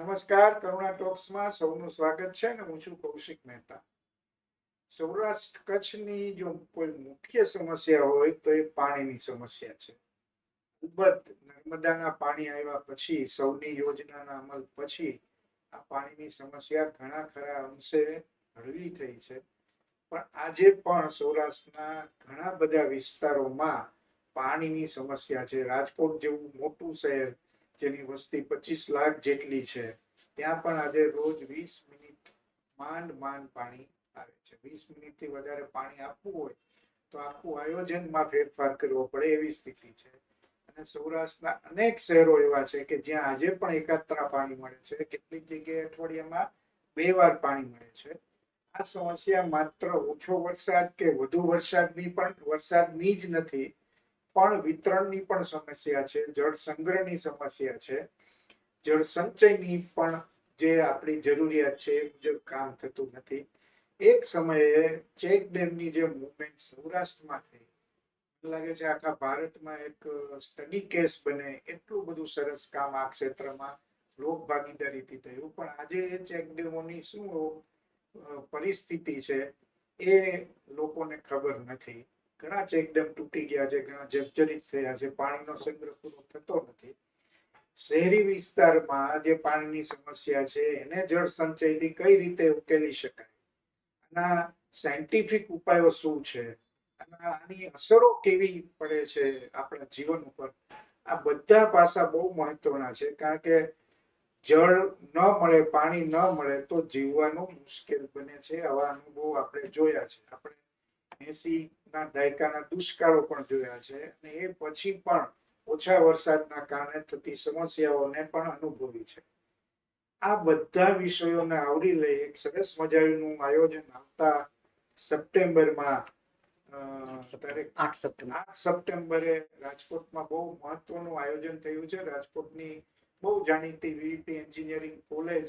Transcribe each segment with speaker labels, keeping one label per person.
Speaker 1: નમસ્કાર, કરુણા ટોક્સમાં સૌનું સ્વાગત છે અને હું છું કૌશિક મહેતા. સૌરાષ્ટ્ર કચ્છની જો કોઈ મુખ્ય સમસ્યા હોય તો એ પાણીની સમસ્યા છે. અલબત્ત નર્મદાના પાણી આવ્યા પછી, સૌની યોજનાના અમલ પછી આ પાણીની સમસ્યા ઘણા ખરા અંશે હળવી થઈ છે. પણ આજે પણ સૌરાષ્ટ્રના ઘણા બધા વિસ્તારોમાં પાણીની સમસ્યા છે. રાજકોટ જેવું મોટું શહેર જેની વસ્તી પચીસ લાખ જેટલી છે, ત્યાં પણ આજે રોજ વીસ મિનિટ માંડ માંડ પાણી આવે છે. વીસ મિનિટથી વધારે પાણી આપવું હોય તો આખું આયોજનમાં ફેરફાર કરવો પડે એવી સ્થિતિ છે. અને સૌરાષ્ટ્રના અનેક શહેરો એવા છે કે જ્યાં આજે પણ એકાત્રા પાણી મળે છે. કેટલીક જગ્યાએ અઠવાડિયામાં બે વાર પાણી મળે છે. આ સમસ્યા માત્ર ઓછો વરસાદ કે વધુ વરસાદની પણ વરસાદની જ નથી પણ વિતરણની પણ સમસ્યા છે, જળ સંગ્રહની સમસ્યા છે. જળ સંચયની પણ જે આપણી જરૂરિયાત છે એ કામ થતું નથી. એક સમયે ચેક ડેમની જે મુવમેન્ટ સૌરાષ્ટ્રમાં થઈ લાગે છે આખા ભારતમાં એક સ્ટડી કેસ બને, એટલું બધું સરસ કામ આ ક્ષેત્રમાં લોક ભાગીદારીથી થયું. પણ આજે એ ચેક ડેમોની શું પરિસ્થિતિ છે એ લોકોને ખબર નથી. ઘણા ચેકડેમ તૂટી ગયા છે, ઘણા જર્જરિત થયા છે, પાણીનો સંગ્રહ પૂરો થતો નથી. શહેરી વિસ્તારમાં જે પાણીની સમસ્યા છે, એને જળ સંચયથી કઈ રીતે ઉકેલી શકાય? આના સાયન્ટિફિક ઉપાયો શું છે? આની અસરો કેવી પડે છે આપણા જીવન ઉપર? આ બધા પાસા બહુ મહત્વના છે, કારણ કે જળ ન મળે, પાણી ન મળે તો જીવવાનું મુશ્કેલ બને છે. આવા અનુભવ આપણે જોયા છે. આપણે એસી ના દાયકાના દુષ્કાળો પણ જોયા છે અને એ પછી પણ ઓછા વરસાદના કારણે થતી સમસ્યાઓને પણ અનુભવી છે. આ બધા વિષયોને આવરી લઈ એક સરસ મજાનું આયોજન આવતા સપ્ટેમ્બરમાં
Speaker 2: આઠ સપ્ટેમ્બર.
Speaker 1: આઠ સપ્ટેમ્બરે રાજકોટમાં બહુ મહત્વનું આયોજન થયું છે. રાજકોટની બહુ જાણીતી વીવીપી એન્જિનિયરિંગ કોલેજ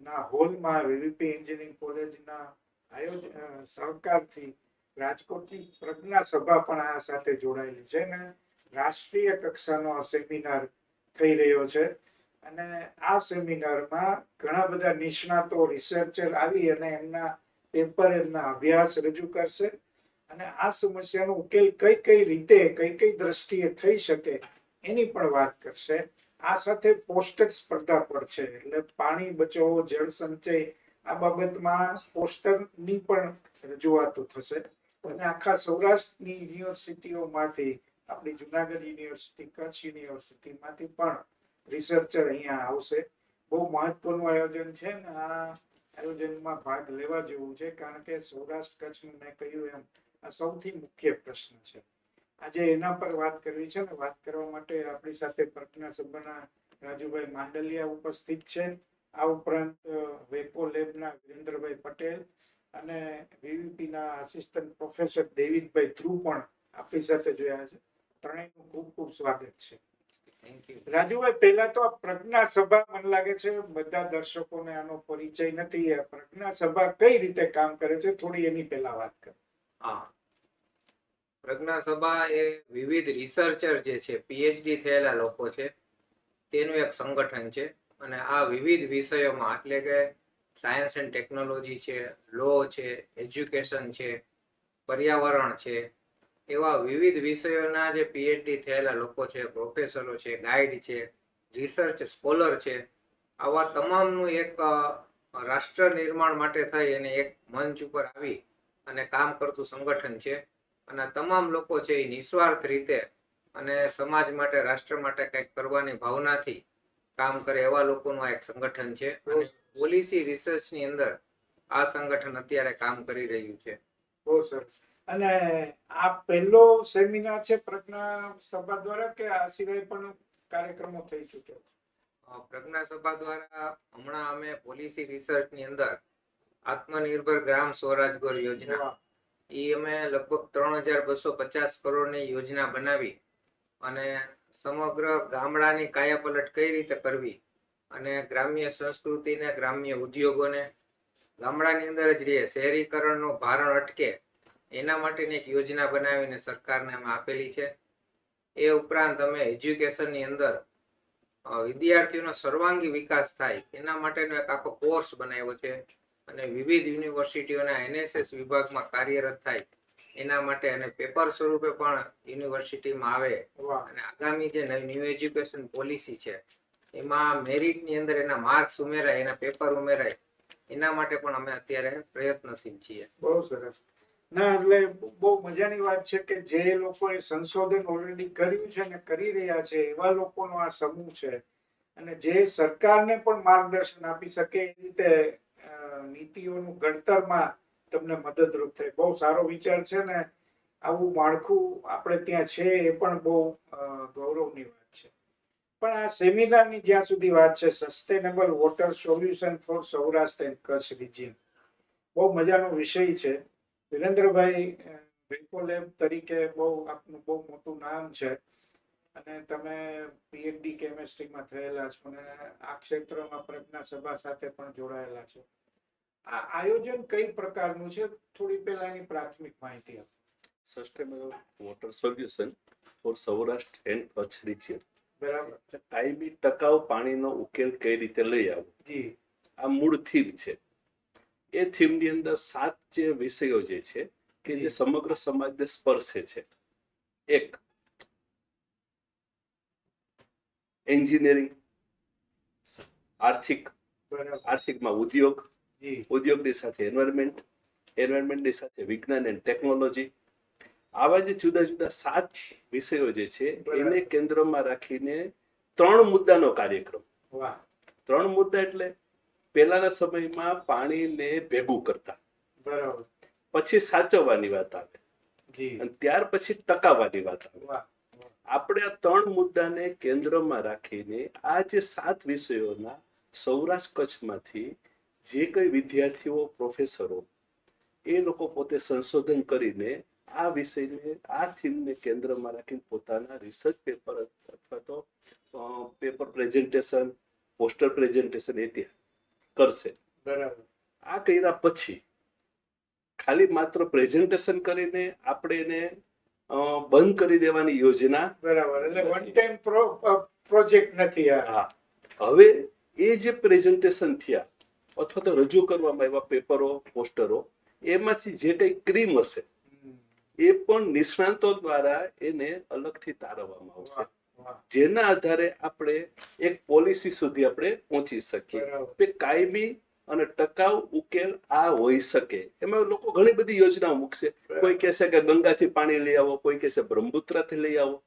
Speaker 1: ના હોલમાં વીવીપી એન્જિનિયરિંગ કોલેજના આયોજન સહકારથી રાજકોટની પ્રજ્ઞા સભા પણ આ સાથે જોડાયેલી છે અને રાષ્ટ્રીય કક્ષાનો આ સેમિનાર થઈ રહ્યો છે. અને આ સેમિનારમાં ઘણા બધા નિષ્ણાતો રિસર્ચર આવી અને એમના પેપર એમના અભ્યાસ રજૂ કરશે. અને આ સમસ્યાનો ઉકેલ કઈ કઈ રીતે, કઈ કઈ દ્રષ્ટિએ થઈ શકે એની પણ વાત કરશે. આ સાથે પોસ્ટર સ્પર્ધા પણ છે, એટલે પાણી બચાવો જળ સંચય આ બાબતમાં પોસ્ટરની પણ રજૂઆતો થશે. અને આખા સૌરાષ્ટ્રની યુનિવર્સિટીઓમાંથી, આપણી જુનાગઢ યુનિવર્સિટી, કચ્છ યુનિવર્સિટીમાંથી પણ રિસર્ચર અહીંયા આવશે. બહુ મહત્વનું આયોજન છે ને આ આયોજનમાં ભાગ લેવા જેવું છે, કારણ કે સૌરાષ્ટ્ર, કચ્છનું મેં કહ્યું એમ, આ સૌથી મુખ્ય પ્રશ્ન છે. આજે એના પર વાત કરવી છે ને, વાત કરવા માટે આપણી સાથે પ્રજ્ઞા સભાના રાજુભાઈ માંડલિયા ઉપસ્થિત છે. આ ઉપરાંત વેકો લેબના વિરેન્દ્રભાઈ પટેલ અને VVP ના આસિસ્ટન્ટ પ્રોફેસર દેવિંદભાઈ ધ્રુવ પણ આપણી સાથે જોયા છે. ત્રણેયનું ખૂબ ખૂબ સ્વાગત છે. રાજુભાઈ પહેલા તો આ પ્રજ્ઞા સભા મને લાગે છે બધા દર્શકોને આનો પરિચય નથી. પ્રજ્ઞા સભા કઈ રીતે કામ કરે છે? થોડી એની પહેલા વાત કરો.
Speaker 2: હા. પ્રજ્ઞા સભા એ વિવિધ રિસર્ચર જે છે પીએચડી થયેલા લોકો છે. તેનું એક સંગઠન છે. અને આ વિવિધ વિષયોમાં એટલે કે સાયન્સ એન્ડ ટેકનોલોજી છે, લો છે, એજ્યુકેશન છે, પર્યાવરણ છે, એવા વિવિધ વિષયોના જે પીએચડી થયેલા લોકો છે, પ્રોફેસરો છે, ગાઈડ છે, રિસર્ચ સ્કોલર છે, આવા તમામનું એક રાષ્ટ્ર નિર્માણ માટે થઈ અને એક મંચ ઉપર આવી અને કામ કરતું સંગઠન છે. અને તમામ લોકો છે એ નિસ્વાર્થ રીતે અને સમાજ માટે, રાષ્ટ્ર માટે કંઈક કરવાની ભાવનાથી કામ કરે એવા લોકોનું આ એક સંગઠન છે. પોલિસી રિસર્ચની અંદર આ સંગઠન અત્યારે કામ કરી રહ્યું છે.
Speaker 1: બહુ સરસ અને આ પહેલો સેમિનાર છે પ્રજ્ઞા સભા દ્વારા કે આ સિવાય પણ કાર્યક્રમો થઈ ચૂક્યા છે?
Speaker 2: પ્રજ્ઞા સભા દ્વારા હમણાં અમે પોલિસી રિસર્ચની અંદર આત્મનિર્ભર ગ્રામ સ્વરાજગર યોજના એ અમે લગભગ ત્રણ હજાર બસો પચાસ કરોડની યોજના બનાવી અને સમગ્ર ગામડાની કાયાપલટ કઈ રીતે કરવી અને ગ્રામ્ય સંસ્કૃતિને ગ્રામ્ય ઉદ્યોગોને ગામડાની અંદર જ રહે. શહેરીકરણનું ભારણ અટકે એના માટેની એક યોજના બનાવીને સરકારને અમે આપેલી છે. એ ઉપરાંત અમે એજ્યુકેશનની અંદર વિદ્યાર્થીઓનો સર્વાંગી વિકાસ થાય એના માટેનો એક આખો કોર્સ બનાવ્યો છે અને વિવિધ યુનિવર્સિટીઓના એનએસએસ વિભાગમાં કાર્યરત થાય એના માટે અને પેપર સ્વરૂપે પણ યુનિવર્સિટીમાં આવે અને આગામી જે ન્યૂ એજ્યુકેશન પોલિસી છે એમાં મેરિટની અંદર એના માર્ક્સ ઉમેરાય, એના પેપર ઉમેરાય, એના માટે પણ અમે અત્યારે પ્રયત્નશીલ છીએ.
Speaker 1: બહુ સરસ. ના, એટલે બહુ મજાની વાત છે કે જે લોકોએ સંશોધન ઓલરેડી કર્યું છે ને કરી રહ્યા છે, એવા લોકોનો આ સમૂહ છે. અને જે સરકારને પણ માર્ગદર્શન આપી શકે એ રીતે નીતિઓનું ઘડતરમાં તમને મદદરૂપ થાય. બહુ સારો વિચાર છે ને, આવું માળખું આપણે ત્યાં છે એ પણ બહુ ગૌરવની વાત પણ આ સેમિનારની જ્યાં સુધી વાત છે sustainable water solution for Saurashtra and Kutch region બહુ મજાનો વિષય છે. વિરેન્દ્રભાઈ રિપોલેબ તરીકે બહુ આપનું બહુ મોટું નામ છે. અને તમે પીએચડી કેમેસ્ટ્રીમાં થયેલા છો અને આ ક્ષેત્રમાં પ્રજ્ઞા સભા સાથે પણ જોડાયેલા છો. આ આયોજન કઈ પ્રકારનું છે? થોડી પહેલા એની પ્રાથમિક માહિતી આપો.
Speaker 3: Sustainable water solution for Saurashtra and Kutch region
Speaker 1: બરાબર.
Speaker 3: કાયમી ટકાઉ પાણીનો ઉકેલ કઈ રીતે લઈ આવવો
Speaker 1: જી.
Speaker 3: આ મૂળ થીમ છે. એ થીમની અંદર સાત જે વિષયો જે છે કે જે સમગ્ર સમાજને સ્પર્શે છે. એક એન્જિનિયરિંગ આર્થિક આર્થિકમાં ઉદ્યોગ ઉદ્યોગની સાથે એન્વાયરમેન્ટ એન્વાયરમેન્ટની સાથે વિજ્ઞાન એન્ડ ટેકનોલોજી આવા જે જુદા જુદા સાત વિષયો જે છે એને કેન્દ્રમાં રાખીને ત્રણ મુદ્દાનો કાર્યક્રમ. ત્રણ મુદ્દા એટલે પહેલાના સમયમાં પાણીને ભેગું કરતા.
Speaker 1: બરાબર.
Speaker 3: પછી સાચવવાની વાત આવે. અને ત્યાર પછી ટકાવવાની વાત આવે.
Speaker 1: વાહ.
Speaker 3: આપણે આ ત્રણ મુદ્દાને કેન્દ્રમાં રાખીને આ જે સાત વિષયોના સૌરાષ્ટ્ર કચ્છમાંથી જે કઈ વિદ્યાર્થીઓ પ્રોફેસરો એ લોકો પોતે સંશોધન કરીને આ વિષયને આ થીમને કેન્દ્રમાં રાખીને પોતાના રિસર્ચ પેપર અથવા તો પેપર પ્રેઝન્ટેશન પોસ્ટર પ્રેઝન્ટેશન એ ત્યાં કરશે.
Speaker 1: બરાબર.
Speaker 3: આ કર્યા પછી ખાલી માત્ર પ્રેઝન્ટેશન કરીને આપણે એને બંધ કરી દેવાની યોજના
Speaker 1: બરાબર. એટલે વન ટાઈમ પ્રોજેક્ટ નથી આ.
Speaker 3: હા. હવે એ જે પ્રેઝન્ટેશન થયા અથવા તો રજૂ કરવામાં આવ્યા પેપરો પોસ્ટરો એમાંથી જે કંઈ ક્રીમ હશે. એ પણ નિષ્ણાંતો દ્વારા એને અલગથી તારવવામાં આવશે. જેના આધારે આપણે એક પોલિસી સુધી આપણે પહોંચી શકીએ. કે કાયમી અને ટકાઉ ઉકેલ આ હોઈ શકે. એમાં લોકો ઘણી બધી યોજનાઓ મૂકશે. કોઈ કહેશે કે ગંગાથી પાણી લઈ આવો કોઈ કહેશે બ્રહ્મપુત્રથી લઈ આવો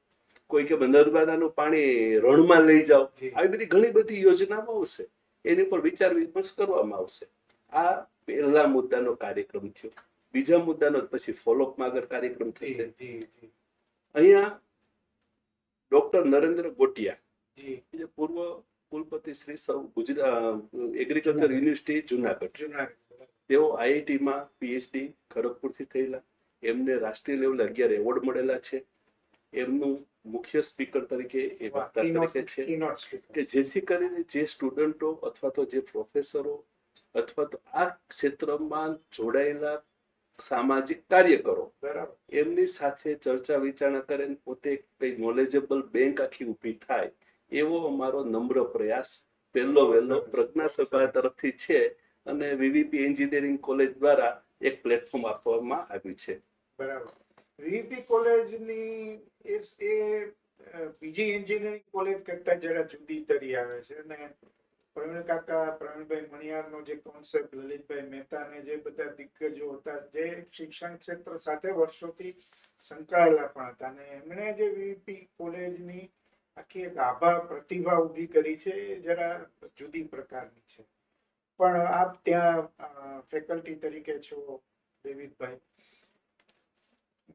Speaker 3: કોઈ કે નર્મદાનું પાણી રણમાં લઈ જાઓ. આવી બધી ઘણી બધી યોજનાઓ આવશે. એની પર વિચાર વિમર્શ કરવામાં આવશે. આ પહેલા મુદ્દાનો કાર્યક્રમ થયો. બીજા મુદ્દાનો પછી ફોલોઅપમાં આગળ કાર્યક્રમ થશે. અહીંયા ડોક્ટર નરેન્દ્ર ગોટિયા
Speaker 1: જે.
Speaker 3: પૂર્વ કુલપતિ શ્રી સૌ ગુજરાત એગ્રીકલ્ચર યુનિવર્સિટી જુનાગઢ. તેઓ આઈઆઈટીમાં પીએચડી ખડગપુરથી થયેલા. એમને રાષ્ટ્રીય લેવલે અગિયાર એવોર્ડ મળેલા છે. એમનું મુખ્ય સ્પીકર તરીકે એ વક્તા તરીકે છે. કે જેથી કરીને જે સ્ટુડન્ટો અથવા તો જે પ્રોફેસરો અથવા તો આ ક્ષેત્રમાં જોડાયેલા સામાજિક કાર્યકરો એમની સાથે ચર્ચા વિચારણા કરીને પોતે કઈ નોલેજેબલ બેંક આખી ઊભી થાય એવો અમારો નમ્ર પ્રયાસ પહેલો વહેલો પ્રજ્ઞા સભા તરફથી છે અને વીવીપી એન્જિનિયરિંગ કોલેજ દ્વારા એક પ્લેટફોર્મ આપવામાં આવ્યું છે.
Speaker 1: બરાબર. વીવીપી કોલેજની એ એ બીજી એન્જિનિયરિંગ કોલેજ કરતા જરા જુદી તરી આવે છે અને પ્રવીણ કાકા, પ્રવીણભાઈ મણિયારનો જે કોન્સેપ્ટ લલિતભાઈ મહેતાને જે બધા દિગ્ગજો હતા, જે શિક્ષણ ક્ષેત્ર સાથે વર્ષોથી સંકળાયેલા પણ હતા. અને એમણે જે વીપી કોલેજની આખી એક આભા પ્રતિભા ઊભી કરી છે જરા જુદી પ્રકારની છે. પણ આપ ત્યાં ફેકલ્ટી તરીકે છો દેવિતભાઈ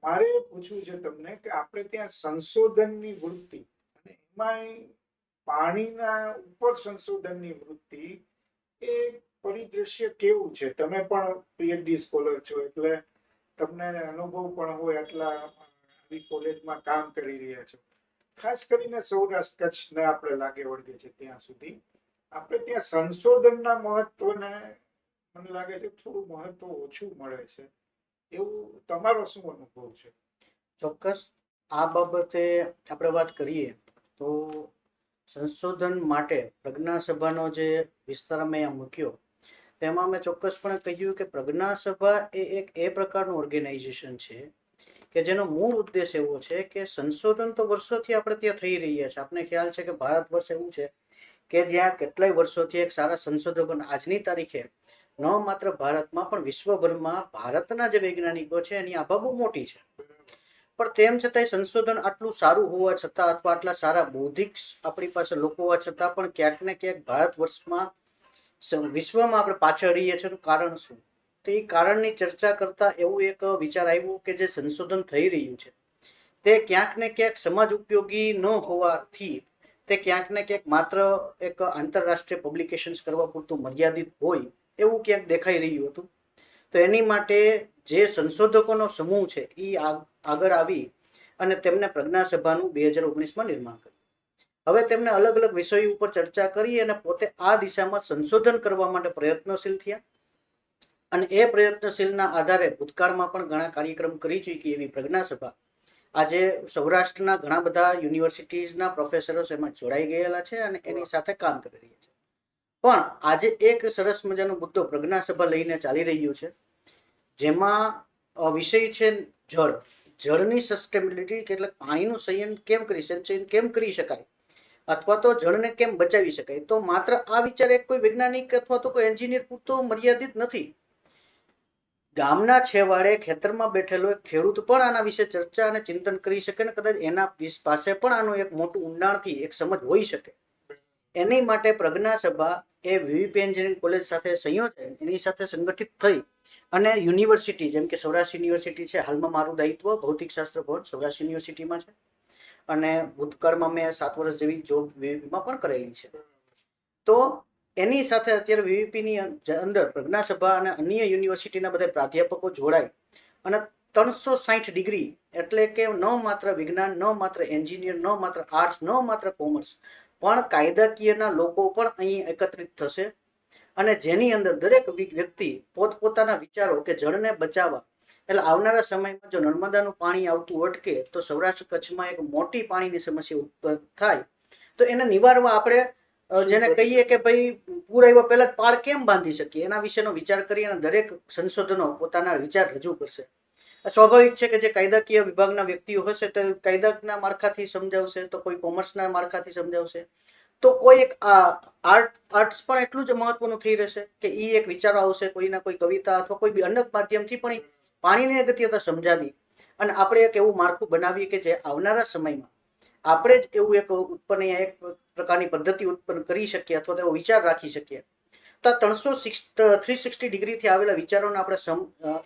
Speaker 1: મારે પૂછવું છે તમને કે આપણે ત્યાં સંશોધનની વૃત્તિ અને એમાંય પાણીના ઉપર સંશોધનની વૃત્તિ એ પરિદ્રશ્ય કેવું છે? તમે પણ પીએચડી સ્કોલર છો, એટલે તમને અનુભવ પણ હોય આટલા કોલેજમાં કામ કરી રહ્યા છો. ખાસ કરીને સૌરાષ્ટ્ર કચ્છને આપણે લાગે વળગે છે ત્યાં સુધી. આપણે ત્યાં સંશોધનના મહત્વને મને લાગે છે થોડું મહત્વ ઓછું મળે છે. એવું તમારો શું અનુભવ છે?
Speaker 4: ચોક્કસ. આ બાબતે આપણે વાત કરીએ તો સંશોધન માટે પ્રજ્ઞાસભાનો જે વિસ્તાર અમે અહીંયા મૂક્યો, તેમાં અમે ચોક્કસપણે કહ્યું કે પ્રજ્ઞાસભા એ એક એ પ્રકારનું ઓર્ગેનાઇઝેશન છે કે જેનો મૂળ ઉદ્દેશ એવો છે કે સંશોધન તો વર્ષોથી આપણે ત્યાં થઈ રહ્યા છે. આપણે ખ્યાલ છે કે ભારત વર્ષ એવું છે કે જ્યાં કેટલાય વર્ષોથી એક સારા સંશોધકો આજની તારીખે ન માત્ર ભારતમાં પણ વિશ્વભરમાં ભારતના જે વૈજ્ઞાનિકો છે એની આભા બહુ મોટી છે. પણ તેમ છતાંય સંશોધન આટલું સારું હોવા છતાં અથવા આટલા સારા બૌદ્ધિક આપણી પાસે લોકો હોવા છતાં પણ ક્યાંક ને ક્યાંક ભારત વર્ષમાં વિશ્વમાં આપણે પાછળ રહીએ છીએ કારણ શું? તો એ કારણની ચર્ચા કરતા એવું એક વિચાર આવ્યો કે જે સંશોધન થઈ રહ્યું છે. તે ક્યાંક ને ક્યાંક સમાજ ઉપયોગી ન હોવાથી તે ક્યાંક ને ક્યાંક માત્ર એક આંતરરાષ્ટ્રીય પબ્લિકેશન્સ કરવા પૂરતું મર્યાદિત હોય એવું ક્યાંક દેખાઈ રહ્યું હતું. તો એની માટે જે સંશોધકોનો સમૂહ છે એ આગળ આવી અને તેમને પ્રજ્ઞાસભાનું બે હજાર ઓગણીસમાં નિર્માણ કર્યું. હવે તેમને અલગ અલગ વિષયો ઉપર ચર્ચા કરી અને પોતે આ દિશામાં સંશોધન કરવા માટે પ્રયત્નશીલ થયા. અને એ પ્રયત્નશીલના આધારે ભૂતકાળમાં પણ ઘણા કાર્યક્રમ કરી ચૂકી એવી પ્રજ્ઞાસભા આજે સૌરાષ્ટ્રના ઘણા બધા યુનિવર્સિટીઝના પ્રોફેસરો એમાં જોડાઈ ગયેલા છે અને એની સાથે કામ કરી રહ્યા છે. પણ આજે એક સરસ મજાનો મુદ્દો પ્રજ્ઞાસભા લઈને ચાલી રહ્યું છે. જેમાં વિષય છે જળ. જળની સસ્ટેબિલિટી એટલે પાણીનું સંયમ કેમ કરી સંચયન કેમ કરી શકાય? અથવા તો જળને કેમ બચાવી શકાય? તો માત્ર આ વિચાર એક કોઈ વૈજ્ઞાનિક અથવા તો કોઈ એન્જિનિયર પૂરતો મર્યાદિત નથી. ગામના છેવાડે ખેતરમાં બેઠેલો એક ખેડૂત પણ આના વિશે ચર્ચા અને ચિંતન કરી શકે ને કદાચ એના પાસે પણ આનું એક મોટું ઊંડાણથી એક સમજ હોઈ શકે. એની માટે પ્રજ્ઞા સભા એ વીવીપી એન્જિનિયરિંગ કોલેજ સાથે સંયોજે એની સાથે સંગઠિત થઈ અને યુનિવર્સિટી જેમ કે સૌરાષ્ટ્ર યુનિવર્સિટી છે. હાલમાં મારું દાયિત્વ ભૌતિક શાસ્ત્ર ભવન સૌરાષ્ટ્ર યુનિવર્સિટીમાં છે. અને ભૂતકાળમાં મેં સાત વર્ષ જેવી જોબ વીવીપીમાં પણ કરેલી છે. તો એની સાથે અત્યારે વીવીપીની અંદર પ્રજ્ઞા સભા અને અન્ય યુનિવર્સિટીના બધા પ્રાધ્યાપકો જોડાય અને ત્રણસો સાહીઠ ડિગ્રી એટલે કે ન માત્ર વિજ્ઞાન, ન માત્ર એન્જિનિયર, ન માત્ર આર્ટ્સ ન માત્ર કોમર્સ પણ કાયદાકીયના લોકો પણ અહીં એકત્રિત થશે. અને જેની અંદર દરેક વ્યક્તિ પોતપોતાના વિચારો કે જળને બચાવવા એટલે આવનારા સમયમાં જો નર્મદાનું પાણી આવતું અટકે તો સૌરાષ્ટ્ર કચ્છમાં એક મોટી પાણીની સમસ્યા ઉત્પન્ન થાય. તો એને નિવારવા આપણે જેને કહીએ કે ભાઈ પૂર આવ્યા પહેલા પાળ કેમ બાંધી શકીએ? એના વિશેનો વિચાર કરી અને દરેક સંશોધનો પોતાના વિચાર રજૂ કરશે. સ્વાભાવિક છે કે જે કાયદાકીય વિભાગના વ્યક્તિઓ હશે તે કાયદાના માળખાથી સમજાવશે, તો કોઈ કોમર્સના માળખાથી સમજાવશે. તો કોઈ એક આર્ટ, આર્ટ્સ પણ એટલું જ મહત્વનું થઈ રહેશે કે એ એક વિચારો આવશે, કોઈના કોઈ કવિતા અથવા કોઈ અન્ય માધ્યમથી પણ પાણીની અગત્યતા સમજાવી અને આપણે એક એવું માળખું બનાવીએ કે જે આવનારા સમયમાં આપણે જ એવું એક ઉત્પન્ન, એક પ્રકારની પદ્ધતિ ઉત્પન્ન કરી શકીએ અથવા તો એવો વિચાર રાખી શકીએ. તો ત્રણસો થ્રી સિક્સટી ડિગ્રીથી આવેલા વિચારોને આપણે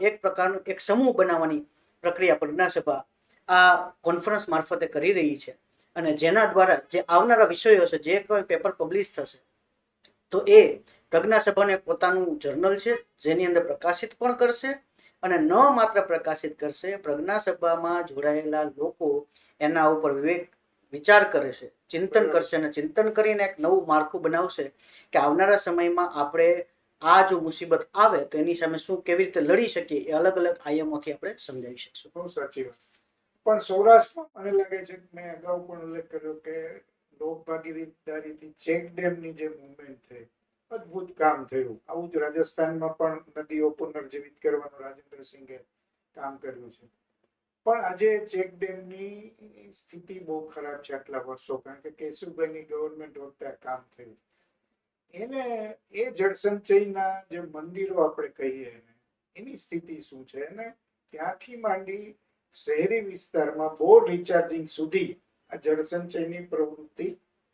Speaker 4: એક પ્રકારનો એક સમૂહ બનાવવાની પ્રક્રિયા પ્રજ્ઞાસભા આ કોન્ફરન્સ મારફતે કરી રહી છે. અને જેના દ્વારા જે આવનારા વિષયો હશે, જે કોઈ પેપર પબ્લિશ થશે, તો એ પ્રજ્ઞાસભાને પોતાનું જર્નલ છે, જેની અંદર પ્રકાશિત પણ કરશે અને ન માત્ર પ્રકાશિત કરશે, પ્રજ્ઞાસભામાં જોડાયેલા લોકો એના ઉપર વિવેક વિચાર કરે છે. ચિંતન કરશે અને ચિંતન કરીને એક નવું માળખું બનાવશે કે આવનારા સમયમાં આપણે આ જો મુસીબત આવે તો એની સામે શું કેવી રીતે લડી શકીએ એ અલગ અલગ આયામોથી આપણે સમજાવી શકીશું.
Speaker 1: બહુ સાચી વાત. પણ સૌરાષ્ટ્રમાં મને લાગે છે મેં અગાઉ પણ ઉલ્લેખ કર્યો કે લોકભાગીદારીથી ચેક ડેમની જે મુવમેન્ટ થઈ અદ્ભુત કામ થયું. આવું જ રાજસ્થાનમાં પણ નદીઓ પુનર્જીવિત કરવાનું રાજેન્દ્ર સિંઘે કામ કર્યું છે. પણ આજે ચેક ડેમની સ્થિતિ બહુ ખરાબ છે આટલા વર્ષો, કારણ કે કેશુભાઈની ગવર્મેન્ટ વખતે કામ થયું. એને એ જળસંચયના જે મંદિરો આપણે કહીએ, એને સ્થિતિ શું છે? અને ત્યાંથી માંડી શહેરી વિસ્તારમાં બોર રિચાર્જિંગ સુધી આ જળસંચયની પ્રવૃત્તિ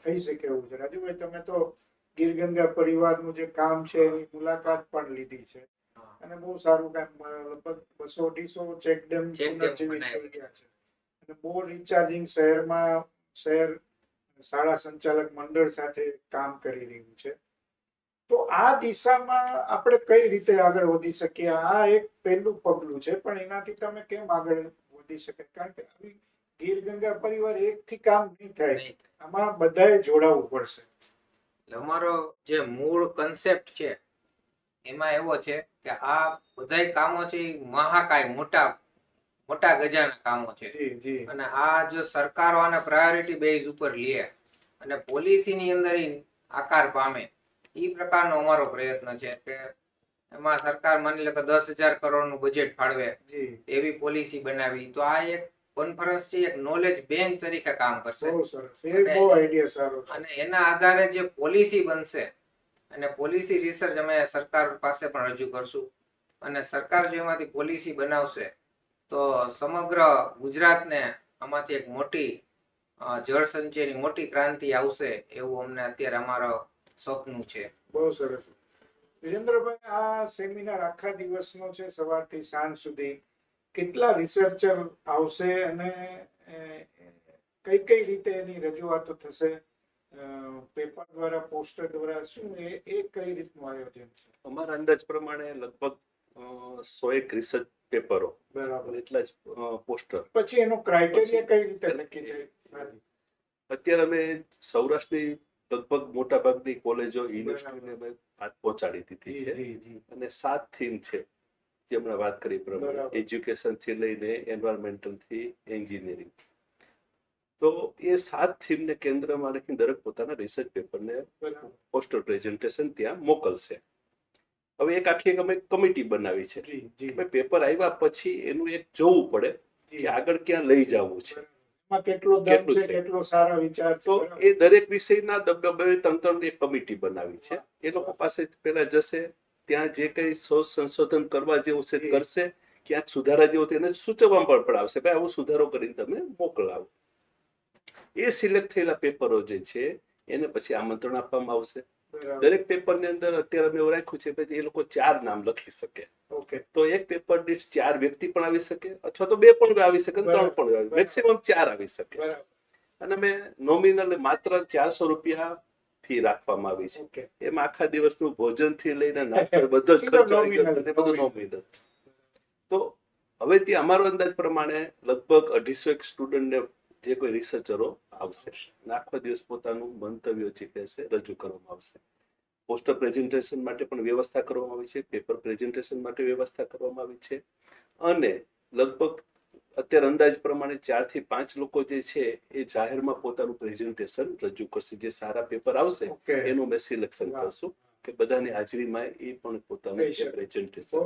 Speaker 1: થઈ શકે એવું છે. રાજુભાઈ, તમે તો ગીરગંગા પરિવારનું જે કામ છે, એની મુલાકાત પણ લીધી છે. અને બહુ સારું કામ લગભગ બસો અઢીસો ચેક ડેમ પુનર્જીવિત થઈ ગયા છે. અને બહુ રિચાર્જિંગ શહેરમાં શહેર શાળા સંચાલક મંડળ સાથે કામ કરી રહ્યું છે. તો આ દિશામાં આપણે કઈ રીતે આગળ વધી શકીએ? આ એક પહેલું પગલું છે પણ એનાથી તમે કેમ આગળ વધી શકે? કારણ કે આવી ગીર ગંગા પરિવાર એક થી કામ નહીં થાય. આમાં બધાએ જોડાવવું પડશે.
Speaker 2: અમારો જે મૂળ કન્સેપ્ટ છે એમાં એવો છે કે આ બધાય કામો છે મહાકાય મોટા મોટા ગજાના કામો છે. અને આ જો સરકારો આને પ્રાયોરિટી બેઝ ઉપર લે અને પોલિસીની અંદર આકાર પામે એ પ્રકારનો અમારો પ્રયત્ન છે કે એમાં સરકાર માની લે કે દસ હજાર કરોડનું બજેટ ફાળવે એવી પોલિસી બનાવી તો આ એક કોન્ફરન્સ છે એક નોલેજ બેંક તરીકે કામ કરશે. અને એના આધારે જે પોલિસી બનશે અને પોલિસી રિસર્ચ અમે સરકાર પાસે પણ રજૂ કરશું. અને સરકાર જો એમાંથી પોલિસી બનાવશે, તો સમગ્ર ગુજરાતને આમાંથી એક મોટી જળ સંચયની મોટી ક્રાંતિ આવશે એવું અમને અત્યારે અમારો સ્વપ્ન છે.
Speaker 1: બહુ સરસ. વિરેન્દ્રભાઈ, આ સેમિનાર આખા દિવસનો છે, સવારથી સાંજ સુધી. કેટલા રિસર્ચર આવશે અને કઈ કઈ રીતે એની રજૂઆતો થશે? પેપર દ્વારા પોસ્ટર દ્વારા શું એ એ કઈ રીતનું આયોજન છે?
Speaker 3: અમારા અંદાજ પ્રમાણે લગભગ સો એક રિસર્ચ પેપરો
Speaker 1: બરાબર.
Speaker 3: એટલા જ પોસ્ટર.
Speaker 1: પછી એનો ક્રાઇટેરિયા કઈ રીતે નક્કી થાય?
Speaker 3: અત્યારે અમે સૌરાષ્ટ્રની લગભગ મોટા ભાગની કોલેજો યુનિવર્સિટીને અમે વાત પહોંચાડી દીધી છે. અને સાત થીમ છે જે હમણાં વાત કરી પ્રમાણે. એજ્યુકેશનથી લઈને એન્વાયરમેન્ટલથી એન્જિનિયરિંગ તો એ સાત થીમને કેન્દ્રમાં રાખીને દરેક પોતાના રિસર્ચ પેપરને પોસ્ટર પ્રેઝન્ટેશન ત્યાં મોકલશે. હવે એક આખી અમે કમિટી બનાવી છે. પેપર આવ્યા પછી એનું એક જોવું પડે કે આગળ ક્યાં લઈ જવું છે.
Speaker 1: કેટલો દમ છે
Speaker 3: છે?
Speaker 1: કેટલો સારા વિચાર છે
Speaker 3: તો એ દરેક વિષયના દબદબે ત્રણ ત્રણ એક કમિટી બનાવી છે. એ લોકો પાસે પેલા જશે ત્યાં જે કઈ શોધ સંશોધન કરવા જેવું છે કરશે ક્યાંક સુધારા જેવું તેને સૂચવવા પણ પડાવશે ભાઈ આવું સુધારો કરીને તમે મોકલાવો. એ સિલેક્ટ થયેલા પેપરો જે છે એને પછી આમંત્રણ આપવામાં આવશે. દરેક પેપરની અંદર અત્યારે અમે એવું રાખ્યું છે કે એ લોકો ચાર નામ લખી શકે.
Speaker 1: ઓકે.
Speaker 3: તો એક પેપર દીઠ ચાર વ્યક્તિ પણ આવી શકે અથવા તો બે પણ આવી શકે ત્રણ પણ આવી મેક્સિમમ ચાર આવી શકે. અને અમે નોમિનલ માત્ર ચારસો રૂપિયા ફી રાખવામાં આવી છે. એમાં આખા દિવસનું ભોજનથી લઈને નાસ્તો બધો જ ખર્ચો બધું
Speaker 1: nominal.
Speaker 3: તો હવે ત્યાં અમારો અંદાજ પ્રમાણે લગભગ અઢીસો એક સ્ટુડન્ટને જે કોઈ રિસર્ચરો આવશે. આખો દિવસ પોતાનું મંતવ્યો જે કહેશે રજૂ કરવામાં આવશે. પોસ્ટર પ્રેઝન્ટેશન માટે પણ વ્યવસ્થા કરવામાં આવી છે પેપર પ્રેઝન્ટેશન માટે વ્યવસ્થા કરવામાં આવી છે. અને લગભગ અત્યારે અંદાજ પ્રમાણે ચારથી પાંચ લોકો જે છે એ જાહેરમાં પોતાનું પ્રેઝન્ટેશન રજૂ કરશે. જે સારા પેપર આવશે એનું મેં સિલેક્શન. કરશું કે બધાની હાજરીમાં એ પણ પોતાનું પ્રેઝન્ટેશન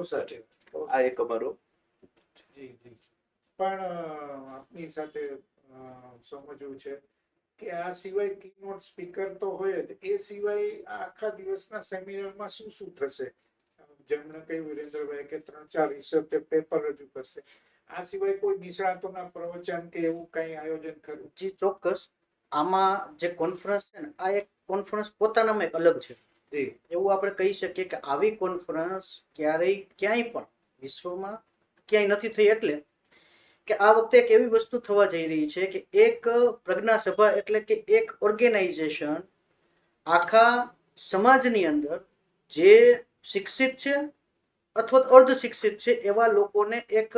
Speaker 3: આ એક અમારો
Speaker 1: જી જી. પણ આપની સાથે સમજવું છે કે આ સિવાય કીનોટ સ્પીકર તો હોય જ. એ સિવાય આખા દિવસના સેમિનારમાં શું શું થશે? જેમણે કહ્યું વિરેન્દ્રભાઈ કે ત્રણ ચાર રિસર્ચ પેપર રજૂ કરશે. આ સિવાય કોઈ નિષ્ણાતોના પ્રવચન કે એવું કઈ આયોજન કરવું
Speaker 4: જી ચોક્કસ. આમાં જે કોન્ફરન્સ છે ને આ એક કોન્ફરન્સ પોતાનામાં એક અલગ છે.
Speaker 1: જી.
Speaker 4: એવું આપણે કહી શકીએ કે આવી કોન્ફરન્સ ક્યારેય ક્યાંય પણ વિશ્વમાં ક્યાંય નથી થઈ એટલે કે આ વખતે એક એવી વસ્તુ થવા જઈ રહી છે કે એક પ્રજ્ઞા સભા એટલે કે એક ઓર્ગેનાઇઝેશન આખા સમાજની અંદર જે શિક્ષિત છે અથવા અર્ધ શિક્ષિત છે એવા લોકોને એક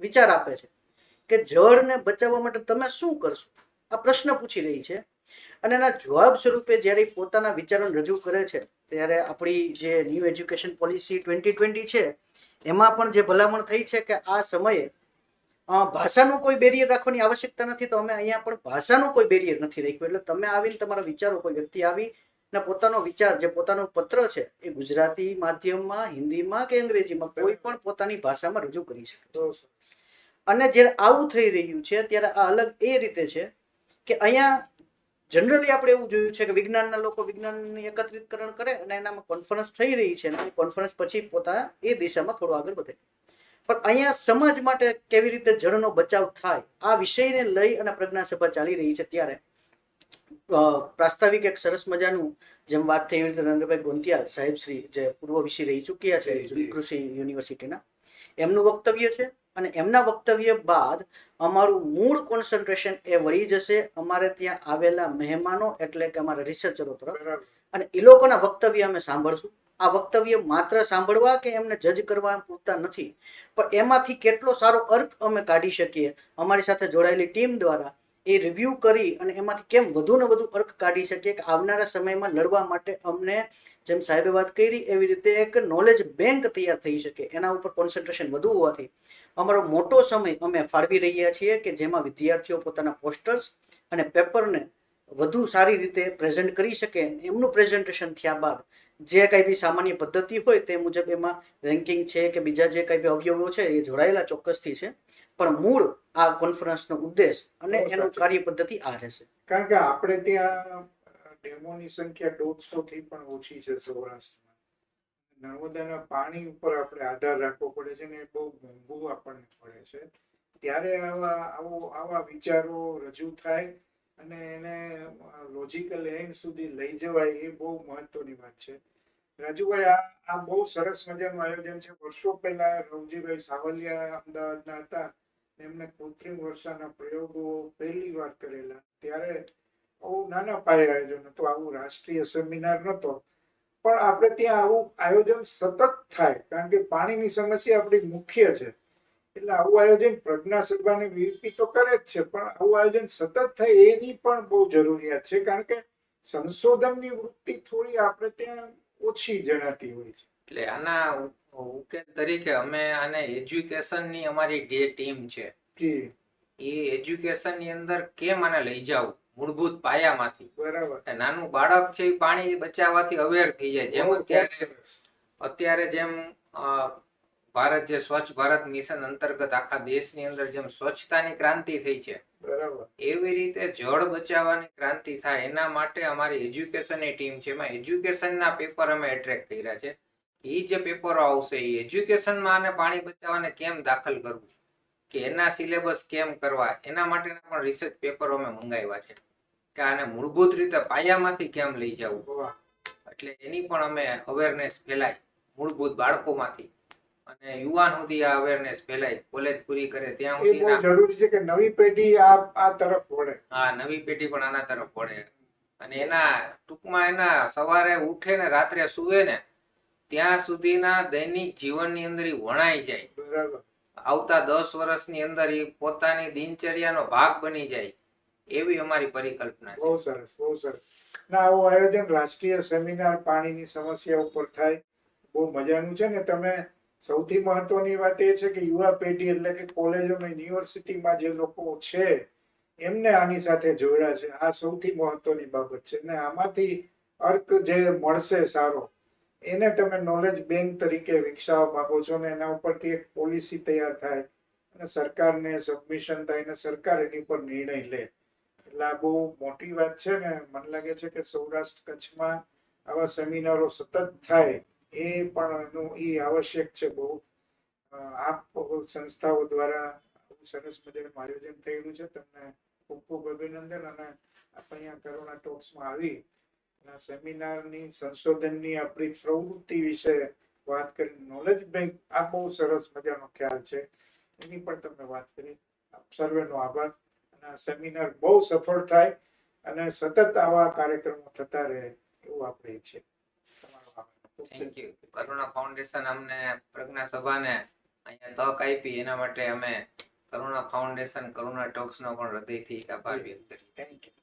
Speaker 4: વિચાર આપે છે કે જળને બચાવવા માટે તમે શું કરશો? આ પ્રશ્ન પૂછી રહી છે અને એના જવાબ સ્વરૂપે જ્યારે પોતાના વિચારોને રજૂ કરે છે ત્યારે આપણી જે new education policy twenty twenty છે એમાં પણ જે ભલામણ થઈ છે કે આ સમયે ભાષાનું કોઈ બેરિયર રાખવાની આવશ્યકતા નથી. તો અમે અહીંયા પણ ભાષાનું કોઈ બેરિયર નથી રાખ્યું. એટલે તમે આવીને તમારા વિચારો કોઈ વ્યક્તિ આવી ને પોતાનો વિચાર જે પોતાનો પત્ર છે એ ગુજરાતી માધ્યમમાં હિન્દીમાં કે અંગ્રેજીમાં કોઈ પણ પોતાની ભાષામાં રજૂ કરી શકે. અને જ્યારે આવું થઈ રહ્યું છે ત્યારે આ અલગ એ રીતે છે કે અહીંયા જનરલી આપણે એવું જોયું છે કે વિજ્ઞાનના લોકો વિજ્ઞાનની એકત્રિતકરણ કરે અને એનામાં કોન્ફરન્સ થઈ રહી છે અને કોન્ફરન્સ પછી પોતા એ દિશામાં થોડો આગળ વધે. પણ અહીંયા સમાજ માટે કેવી રીતે જળનો બચાવ થાય આ વિષયને લઈ અને પ્રજ્ઞા સભા ચાલી રહી છે ત્યારે. પ્રાસ્તાવિક એક સરસ મજાનું જેમ વાત થઈ એવી રીતે નરેન્દ્રભાઈ ગોંતિયાલ સાહેબ શ્રી જે પૂર્વ વિષય રહી ચૂક્યા છે. કૃષિ યુનિવર્સિટીના. એમનું વક્તવ્ય છે અને એમના વક્તવ્ય બાદ અમારું મૂળ કોન્સન્ટ્રેશન એ વળી જશે અમારે ત્યાં આવેલા મહેમાનો એટલે કે અમારા રિસર્ચરો તરફ. અને એ લોકોના વક્તવ્ય અમે સાંભળશું. આ વક્તવ્ય માત્ર સાંભળવા કે એમને જજ કરવા પૂરતા નથી? પણ એમાંથી કેટલો સારો અર્થ અમે કાઢી શકીએ? અમારી સાથે જોડાયેલી ટીમ દ્વારા એ રિવ્યૂ કરી અને એમાંથી કેમ વધુ વધુ અર્થ કાઢી શકીએ કે આવનારા સમયમાં લડવા માટે અમને જેમ સાહેબે વાત કરી, એવી રીતે એક નોલેજ બેંક તૈયાર થઈ શકે, એના ઉપર કોન્સન્ટ્રેશન વધુ હોવાથી. અમારો મોટો સમય અમે ફાળવી રહ્યા છીએ કે જેમાં વિદ્યાર્થીઓ પોતાના પોસ્ટર્સ અને પેપરને વધુ સારી રીતે પ્રેઝન્ટ કરી શકે, એમનું પ્રેઝન્ટેશન થયા બાદ જે કંઈ બી સામાન્ય પદ્ધતિ હોય તે મુજબ એમાં રેન્કિંગ છે કે બીજા જે કંઈ બી અવયવો છે એ જોડાયેલા ચોક્કસથી છે. પણ મૂળ આ કોન્ફરન્સનો ઉદ્દેશ અને એનું કાર્ય પદ્ધતિ આ રહેશે
Speaker 1: કારણ કે આપણે ત્યાં ડેમોની સંખ્યા દોઢસો થી પણ ઓછી છે સૌરાષ્ટ્રમાં. નર્મદાના પાણી ઉપર આપણે આધાર રાખવો પડે છે ને બહુ મોંઘું આપણને પડે છે. ત્યારે આવા આવો આવા વિચારો રજૂ થાય અને એને લોજિકલ એન્ડ સુધી લઈ જવાય એ બહુ મહત્વની વાત છે. રાજુભાઈ, આ આ બહુ સરસ મજાનું આયોજન છે. વર્ષો પહેલા રવજીભાઈ સાવલિયા અમદાવાદના હતા. એમને કૃત્રિમ વર્ષાના પ્રયોગો પહેલી વાર કરેલા. ત્યારે બહુ નાના પાયે આયોજન હતું. આવું રાષ્ટ્રીય સેમિનાર નહોતો. પણ આપણે ત્યાં આવું આયોજન સતત થાય. કારણ કે પાણીની સમસ્યા આપણી મુખ્ય છે. એટલે આવું આયોજન પ્રજ્ઞા સભાને વીપી તો કરે જ છે પણ આવું આયોજન સતત થાય એની પણ બહુ જરૂરિયાત છે કારણ કે સંશોધનની વૃત્તિ થોડી આપણે ત્યાં ઓછી જણાતી હોય છે.
Speaker 2: એટલે આના ઉકેલ તરીકે અમે આને એજ્યુકેશનની અમારી જે ટીમ છે. એ એજ્યુકેશનની અંદર કેમ આને લઈ જાવ મૂળભૂત પાયામાંથી.
Speaker 1: બરાબર.
Speaker 2: નાનું બાળક છે એ પાણી બચાવવાથી અવેર થઈ જાય. જેમ અત્યારે અત્યારે જેમ ભારત જે સ્વચ્છ ભારત મિશન અંતર્ગત આખા દેશની અંદર જેમ સ્વચ્છતાની ક્રાંતિ થઈ છે એવી રીતે જળ બચાવવાની ક્રાંતિ થાય એના માટે અમારી એજ્યુકેશનની ટીમ છે. એમાં એજ્યુકેશનના પેપર અમે એટ્રેક્ટ કર્યા છે. એ જે પેપરો આવશે એ એજ્યુકેશનમાં અને પાણી બચાવવાને કેમ દાખલ કરવું? કે એના સિલેબસ કેમ કરવા? એના માટેના પણ રિસર્ચ પેપરો અમે મંગાવ્યા છે. કે આને મૂળભૂત રીતે પાયામાંથી કેમ લઈ જવું? એટલે એની પણ અમે અવેરનેસ ફેલાય મૂળભૂત બાળકોમાંથી. અને યુવાન સુધી આ અવેરનેસ ફેલાય. કોલેજ પૂરી કરે ત્યાં
Speaker 1: એ બહુ જરૂરી છે કે નવી પેઢી આ આ તરફ વળે.
Speaker 2: હા નવી પેઢી પણ આના તરફ વળે. અને એના ટૂંકમાં એના સવારે ઉઠે ને રાત્રે સુવે ને ત્યાં સુધીના દૈનિક જીવનની અંદર વણાઈ જાય.
Speaker 1: બરાબર.
Speaker 2: આવતા દસ વર્ષની અંદર એ પોતાની દિનચર્યાનો ભાગ બની જાય. એવી અમારી પરિકલ્પના
Speaker 1: બહુ સરસ બહુ સરસ. ના આવું આયોજન રાષ્ટ્રીય સેમિનાર પાણીની સમસ્યા ઉપર થાય. બહુ મજાનું છે ને તમે સૌથી મહત્વની વાત એ છે કે યુવા પેઢી એટલે કે કોલેજો અને યુનિવર્સિટીમાં જે લોકો છે, એમને આની સાથે જોડ્યા છે. આ સૌથી મહત્વની બાબત છે. ને આમાંથી અર્ક જે મળશે સારો, એને તમે નોલેજ બેંક તરીકે વિકસાવવા માંગો છો ને એના ઉપરથી એક પોલિસી તૈયાર થાય અને સરકારને સબમિશન થાય અને સરકાર એની ઉપર નિર્ણય લે. એટલે આ બહુ મોટી વાત છે ને, મને લાગે છે કે સૌરાષ્ટ્ર કચ્છમાં આવા સેમિનારો સતત થાય. એ પણ એ આવશ્યક છે બહુ. આપ સંસ્થાઓ દ્વારા સરસ મજાનું આયોજન થયેલું છે. તમને ખૂબ ખૂબ અભિનંદન અને આપણે અહીંયા કરુણા ટોક્સમાં આવી. અને સેમિનારની સંશોધનની આપણી પ્રવૃત્તિ વિશે વાત કરી. નોલેજ બેંક આ બહુ સરસ મજાનો ખ્યાલ છે. એની પણ તમે વાત કરી. આપ સર્વેનો આભાર. અને સેમિનાર બહુ સફળ થાય અને સતત આવા કાર્યક્રમો થતા રહે એવું આપણે ઈચ્છીએ તમારો આભાર ખૂબ ખૂબ
Speaker 2: થેન્ક યુ કરુણા ફાઉન્ડેશન અમને પ્રજ્ઞા સભાને અહીંયા તક આપી. એના માટે અમે કરુણા ફાઉન્ડેશન કરુણા ટોક્સ નો પણ હૃદયથી આભાર વ્યક્ત કરીએ.
Speaker 1: Thank you